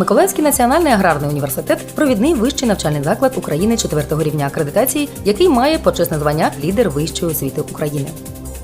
Миколаївський національний аграрний університет провідний вищий навчальний заклад України четвертого рівня акредитації, який має почесне звання лідер вищої освіти України.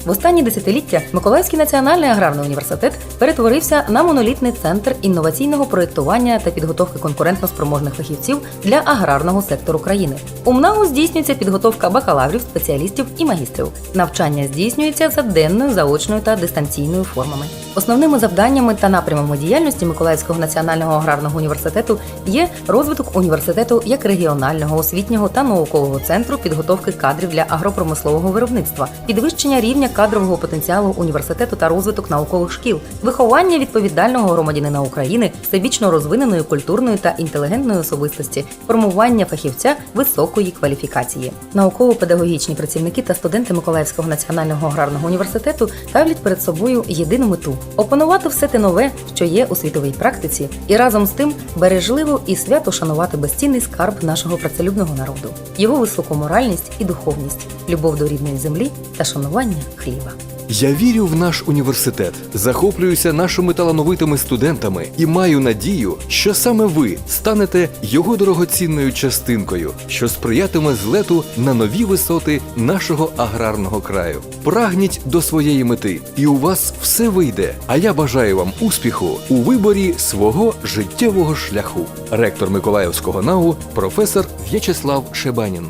В останні десятиліття Миколаївський національний аграрний університет перетворився на монолітний центр інноваційного проєктування та підготовки конкурентно-спроможних фахівців для аграрного сектору країни. У МНАУ здійснюється підготовка бакалаврів, спеціалістів і магістрів. Навчання здійснюється за денною, заочною та дистанційною формами. Основними завданнями та напрямами діяльності Миколаївського національного аграрного університету є розвиток університету як регіонального освітнього та наукового центру підготовки кадрів для агропромислового виробництва, підвищення рівня кадрового потенціалу університету та розвиток наукових шкіл, виховання відповідального громадянина України, всебічно розвиненої культурної та інтелігентної особистості, формування фахівця високої кваліфікації. Науково-педагогічні працівники та студенти Миколаївського національного аграрного університету ставлять перед собою єдину мету опанувати все те нове, що є у світовій практиці, і разом з тим бережливо і свято шанувати безцінний скарб нашого працелюбного народу, його високу моральність і духовність, любов до рідної землі та шанування хліба. Я вірю в наш університет, захоплююся нашими талановитими студентами і маю надію, що саме ви станете його дорогоцінною частинкою, що сприятиме злету на нові висоти нашого аграрного краю. Прагніть до своєї мети, і у вас все вийде. А я бажаю вам успіху у виборі свого життєвого шляху. Ректор Миколаївського НАУ, професор В'ячеслав Шебанін.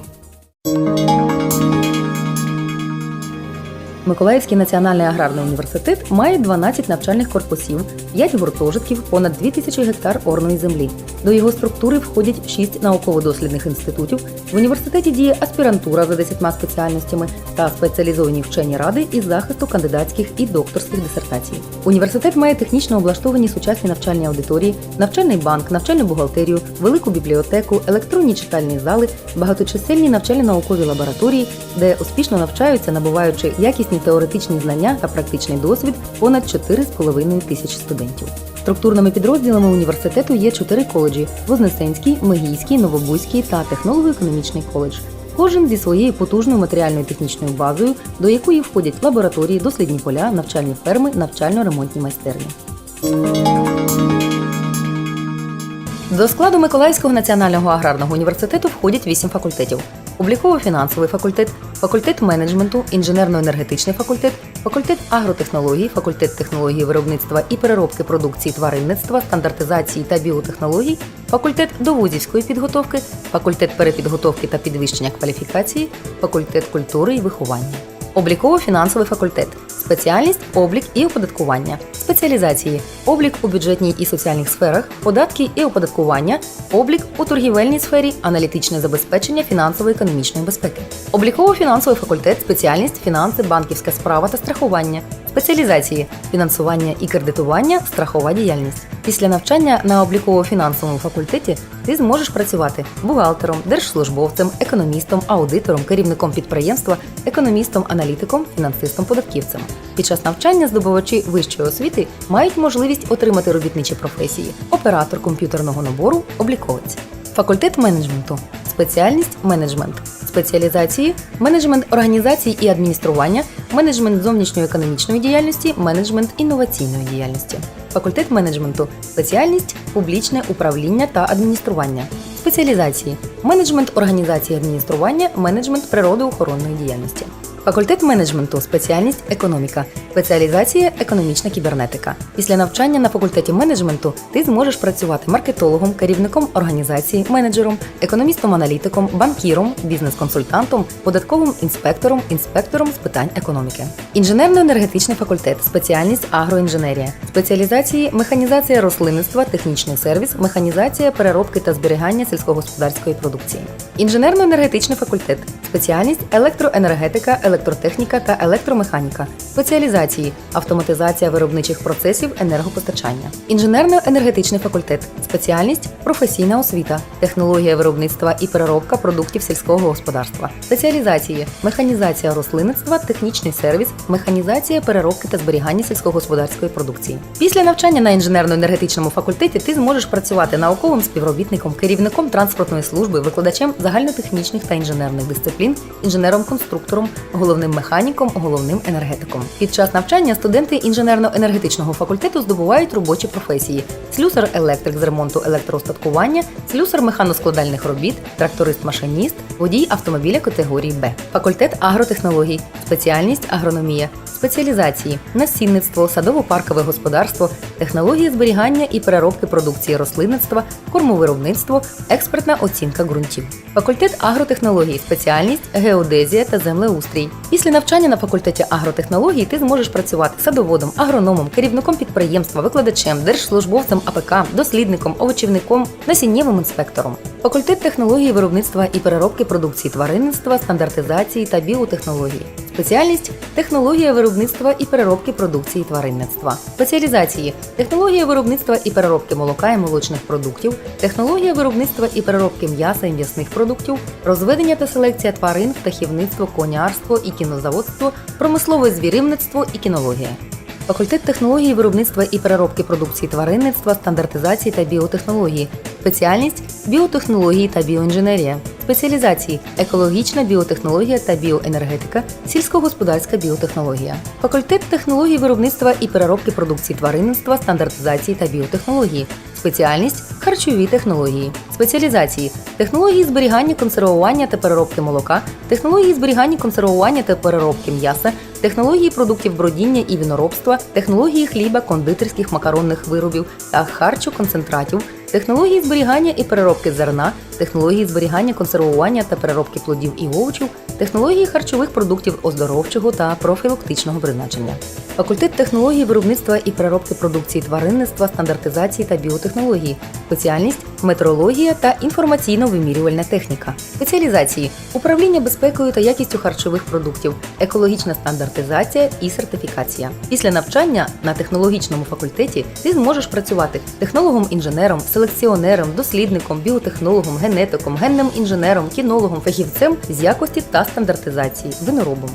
Миколаївський національний аграрний університет має 12 навчальних корпусів, 5 гуртожитків, понад 2000 гектар орної землі. До його структури входять 6 науково-дослідних інститутів. В університеті діє аспірантура за 10 спеціальностями та спеціалізовані вчені ради із захисту кандидатських і докторських дисертацій. Університет має технічно облаштовані сучасні навчальні аудиторії, навчальний банк, навчальну бухгалтерію, велику бібліотеку, електронні читальні зали, багаточисельні навчально-наукові лабораторії, де успішно навчаються, набуваючи якісні теоретичні знання та практичний досвід понад 4,5 тисяч студентів. Структурними підрозділами університету є чотири коледжі: Вознесенський, Мегійський, Новобузький та технолого-економічний коледж. Кожен зі своєю потужною матеріальною технічною базою, до якої входять лабораторії, дослідні поля, навчальні ферми, навчально-ремонтні майстерні. До складу Миколаївського національного аграрного університету входять вісім факультетів: обліково-фінансовий факультет, факультет менеджменту, інженерно-енергетичний факультет, факультет агротехнологій, факультет технології виробництва і переробки продукції тваринництва, стандартизації та біотехнологій, факультет довузівської підготовки, факультет перепідготовки та підвищення кваліфікації, факультет культури і виховання. Обліково-фінансовий факультет. Спеціальність облік і оподаткування, спеціалізації, облік у бюджетній і соціальних сферах, податки і оподаткування, облік у торгівельній сфері, аналітичне забезпечення фінансово-економічної безпеки. Обліково-фінансовий факультет, спеціальність фінанси, банківська справа та страхування, спеціалізації, фінансування і кредитування, страхова діяльність. Після навчання на обліково-фінансовому факультеті ти зможеш працювати бухгалтером, держслужбовцем, економістом, аудитором, керівником підприємства, економістом, аналітиком, фінансистом, податківцем. Під час навчання здобувачі вищої освіти мають можливість отримати робітничі професії: оператор комп'ютерного набору, обліковець, факультет менеджменту, спеціальність менеджмент, спеціалізації, менеджмент організації і адміністрування, менеджмент зовнішньоекономічної діяльності, менеджмент інноваційної діяльності. Факультет менеджменту, спеціальність публічне управління та адміністрування, спеціалізації, менеджмент організації адміністрування, менеджмент природоохоронної діяльності. Факультет менеджменту, спеціальність економіка, спеціалізація економічна кібернетика. Після навчання на факультеті менеджменту ти зможеш працювати маркетологом, керівником організації, менеджером, економістом-аналітиком, банкіром, бізнес-консультантом, податковим інспектором, інспектором з питань економіки. Інженерно-енергетичний факультет, спеціальність агроінженерія, спеціалізації механізація рослинництва, технічний сервіс, механізація переробки та зберігання сільськогосподарської продукції. Інженерно-енергетичний факультет, спеціальність електроенергетика, електротехніка та електромеханіка, спеціалізації, автоматизація виробничих процесів енергопостачання. Інженерно-енергетичний факультет, спеціальність професійна освіта, технологія виробництва і переробка продуктів сільського господарства, спеціалізації, механізація рослинництва, технічний сервіс, механізація переробки та зберігання сільськогосподарської продукції. Після навчання на інженерно-енергетичному факультеті ти зможеш працювати науковим співробітником, керівником транспортної служби, викладачем загальнотехнічних та інженерних дисциплін інженером-конструктором, головним механіком, головним енергетиком. Під час навчання студенти інженерно-енергетичного факультету здобувають робочі професії: слюсар-електрик з ремонту електроостаткування, слюсар механоскладальних робіт, тракторист-машиніст, водій автомобіля категорії Б, факультет агротехнологій, спеціальність агрономія, спеціалізації, насінництво, садово-паркове господарство, технології зберігання і переробки продукції рослинництва, кормовиробництво, експертна оцінка ґрунтів. Факультет агротехнологій, спеціальність геодезія та землеустрій. Після навчання на факультеті агротехнологій ти зможеш працювати садоводом, агрономом, керівником підприємства, викладачем, держслужбовцем АПК, дослідником, овочівником, насіннєвим інспектором. Факультет технології виробництва і переробки продукції тваринництва, стандартизації та біотехнології. Спеціальність технологія виробництва і переробки продукції тваринництва, спеціалізації технологія виробництва і переробки молока і молочних продуктів, технологія виробництва і переробки м'яса і м'ясних продуктів, розведення та селекція тварин, птахівництво, конярство і кінозаводство, промислове звірівництво і кінологія. Факультет технології виробництва і переробки продукції тваринництва, стандартизації та біотехнології, спеціальність біотехнології та біоінженерія, спеціалізації екологічна біотехнологія та біоенергетика, сільськогосподарська біотехнологія, факультет технології виробництва і переробки продукції тваринництва, стандартизації та біотехнології, спеціальність харчові технології, спеціалізації технології зберігання, консервування та переробки молока, технології зберігання, консервування та переробки м'яса, технології продуктів бродіння і віноробства, технології хліба, кондитерських макаронних виробів та харчоконцентратів, технології зберігання і переробки зерна, технології зберігання, консервування та переробки плодів і овочів, технології харчових продуктів оздоровчого та профілактичного призначення. Факультет технології виробництва і переробки продукції тваринництва, стандартизації та біотехнології, спеціальність метрологія та інформаційно-вимірювальна техніка, спеціалізації управління безпекою та якістю харчових продуктів, екологічна стандартизація і сертифікація. Після навчання на технологічному факультеті ти зможеш працювати технологом-інженером, селекціонером, дослідником, біотехнологом, генетиком, генним інженером, кінологом, фахівцем з якості та стандартизації, виноробом.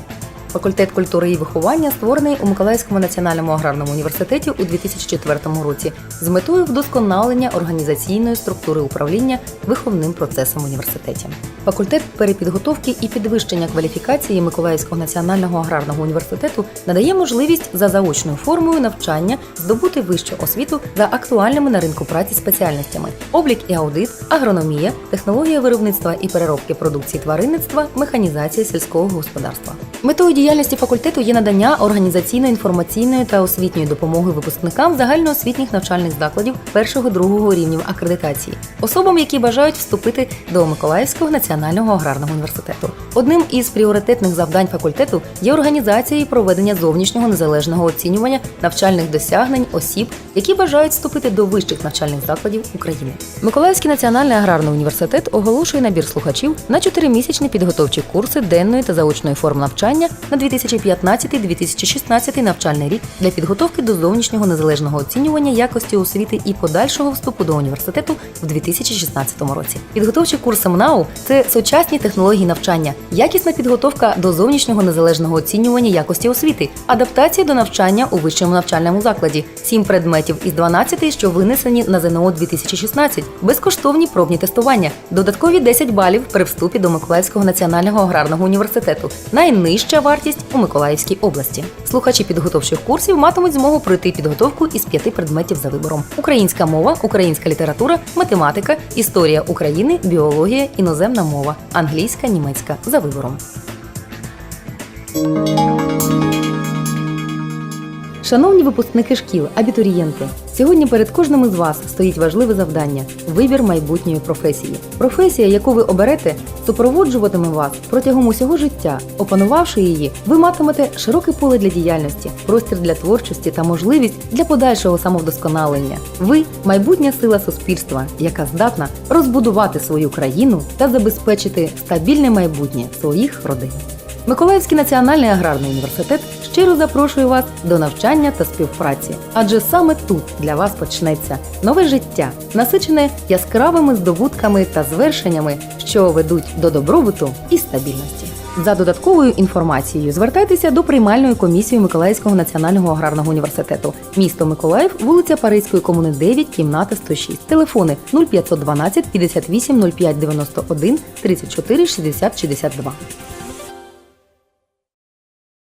Факультет культури і виховання створений у Миколаївському національному аграрному університеті у 2004 році з метою вдосконалення організаційної структури управління виховним процесом університеті. Факультет перепідготовки і підвищення кваліфікації Миколаївського національного аграрного університету надає можливість за заочною формою навчання здобути вищу освіту за актуальними на ринку праці спеціальностями: облік і аудит, агрономія, технологія виробництва і переробки продукції тваринництва, механізація сільського господарства. Метою діяльності факультету є надання організаційно-інформаційної та освітньої допомоги випускникам загальноосвітніх навчальних закладів першого-другого рівнів акредитації, особам, які бажають вступити до Миколаївського національного аграрного університету. Одним із пріоритетних завдань факультету є організація і проведення зовнішнього незалежного оцінювання навчальних досягнень осіб, які бажають вступити до вищих навчальних закладів України. Миколаївський національний аграрний університет оголошує набір слухачів на чотиримісячні підготовчі курси денної та заочної форм навчання на 2015-2016 навчальний рік для підготовки до зовнішнього незалежного оцінювання якості освіти і подальшого вступу до університету в 2016 році. Підготовчі курси МНАУ – це сучасні технології навчання, якісна підготовка до зовнішнього незалежного оцінювання якості освіти, адаптація до навчання у вищому навчальному закладі, сім предметів із 12, що винесені на ЗНО 2016, безкоштовні пробні тестування, додаткові 10 балів при вступі до Миколаївського національного аграрного університету, найнижча вартість у Миколаївській області. Слухачі підготовчих курсів матимуть змогу пройти підготовку із п'яти предметів за вибором: українська мова, українська література, математика, історія України, біологія, іноземна мова, англійська, німецька за вибором. Шановні випускники шкіл, абітурієнти, сьогодні перед кожним із вас стоїть важливе завдання вибір майбутньої професії. Професія, яку ви оберете, супроводжуватиме вас протягом усього життя. Опанувавши її, ви матимете широке поле для діяльності, простір для творчості та можливість для подальшого самовдосконалення. Ви майбутня сила суспільства, яка здатна розбудувати свою країну та забезпечити стабільне майбутнє своїх родин. Миколаївський національний аграрний університет щиро запрошує вас до навчання та співпраці, адже саме тут для вас почнеться нове життя, насичене яскравими здобутками та звершеннями, що ведуть до добробуту і стабільності. За додатковою інформацією звертайтеся до приймальної комісії Миколаївського національного аграрного університету. Місто Миколаїв, вулиця Паризької комуни 9, кімната 106. Телефони 0512 58 05 91 34 60 62.